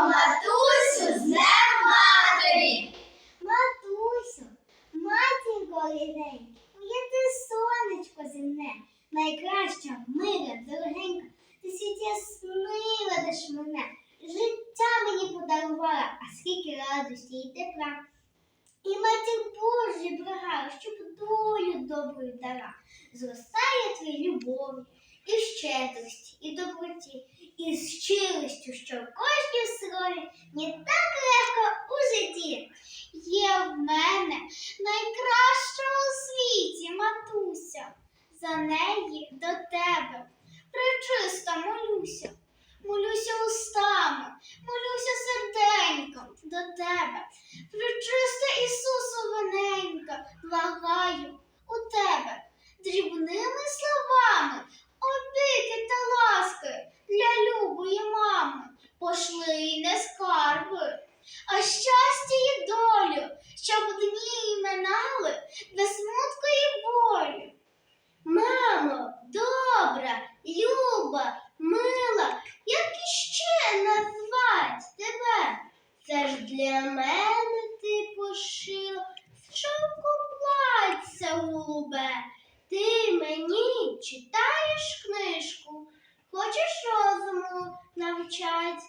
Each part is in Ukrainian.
матусю, з Днем матері! Матусю, матінко рідненька, моє ти сонечко земне, найкраща, мила, дорогенька, ти світі снила деш мене, життя мені подарувала, а скільки радості і тепла. І матір Божі брага, щоб долю доброю дала, зростає твій любові, і щедрості, і доброті, і з щиростю, що в кожній слові не так легко у житті. Є в мене найкраща у світі матуся. За неї до тебе причиста молюся. Молюся устами, молюся серденьком до тебе. Причиста Ісусу виненька, благаю у тебе дрібними словами, опіки та ласки для любої мами. Пошли й не скарби, а щастя і долю, щоб дні минали без смутку і болю. Мамо, добра, люба, мила, як іще назвать тебе? Це ж для мене ти пошила шовку голубе. Ти мені читаєш книжку, хочеш розуму навчать,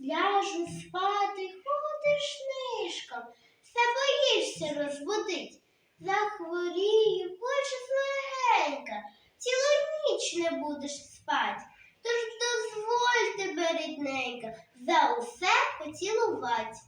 ляжу спати, ходиш нишком, все боїшся розбудить. Захворію, хочеш легенька, цілу ніч не будеш спать. Тож дозволь тебе, рідненька, за усе поцілувати.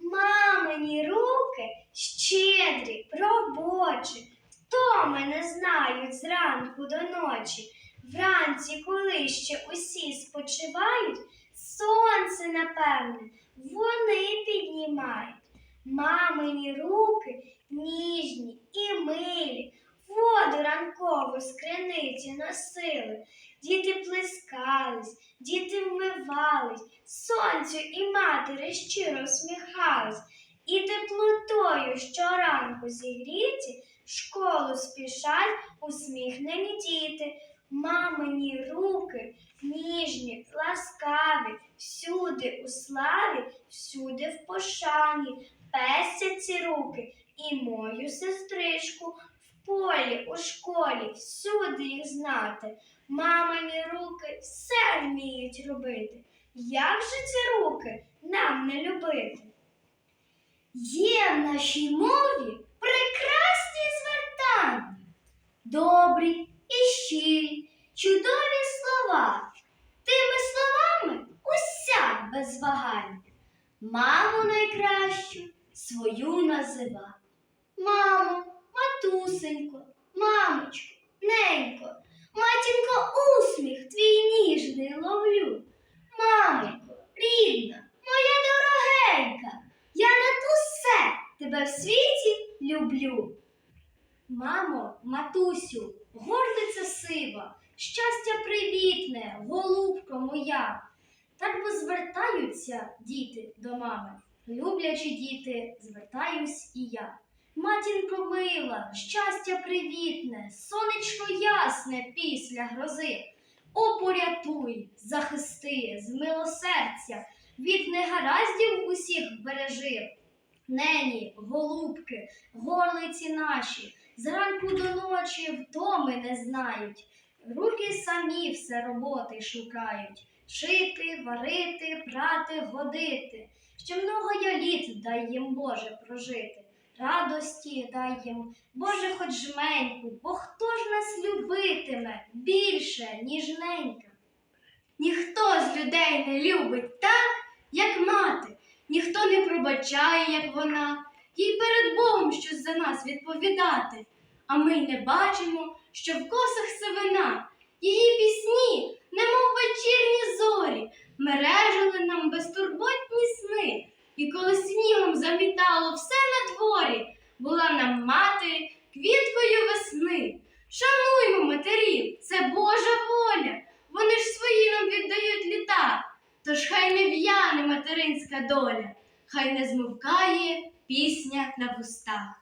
Мамині руки щедрі, робочі, втоми не знають зранку до ночі. Вранці, коли ще усі спочивають, сонце, напевне, вони піднімають. Мамині руки ніжні і милі, воду ранкову з криниці носили. Діти плескались, діти вмивались, сонцю і матері щиро сміхались, і теплотою щоранку зігріті школу спішать усміхнені діти. Мамині руки ніжні, ласкаві, всюди у славі, всюди в пошані, пестять ці руки і мою сестричку в полі, у школі, всюди їх знати. Мамині руки все вміють робити. Як же ці руки нам не любити? Є в нашій мові прекрасні звертання, добрі і щирі, чудові слова. Тими словами уся без вагань. Маму найкращу свою назива. Мамо, матусенько, мамочко, ненько, матінко, усміх твій ніжний ловлю. Мамонько, рідна, моя дорогенька, я над усе тебе в світі люблю. Мамо, матусю, горлиця сива, щастя привітне, голубко моя. Так бо звертаються діти до мами. Люблячі діти, звертаюсь і я. Матінко мила, щастя привітне, сонечко ясне після грози. О, порятуй, захисти, з милосердя, від негараздів усіх бережи. Нені, голубки, горлиці наші, зранку до ночі втоми не знають. Руки самі все роботи шукають. Шити, варити, прати, годити. Ще много я літ дай їм Боже прожити. Радості дай їм, Боже, хоч жменьку, бо хто ж нас любитиме більше, ніж ненька? Ніхто з людей не любить так, як мати, ніхто не пробачає, як вона, їй перед Богом щось за нас відповідати. А ми й не бачимо, що в косах сивина, її пісні, немов вечірні зорі, мережили нам безтурботні сни. І коли снігом замітало все на дворі, була нам мати квіткою весни. Шануймо матерів, це Божа воля. Вони ж свої нам віддають літа. Тож хай не в'яне материнська доля, хай не змовкає пісня на вустах.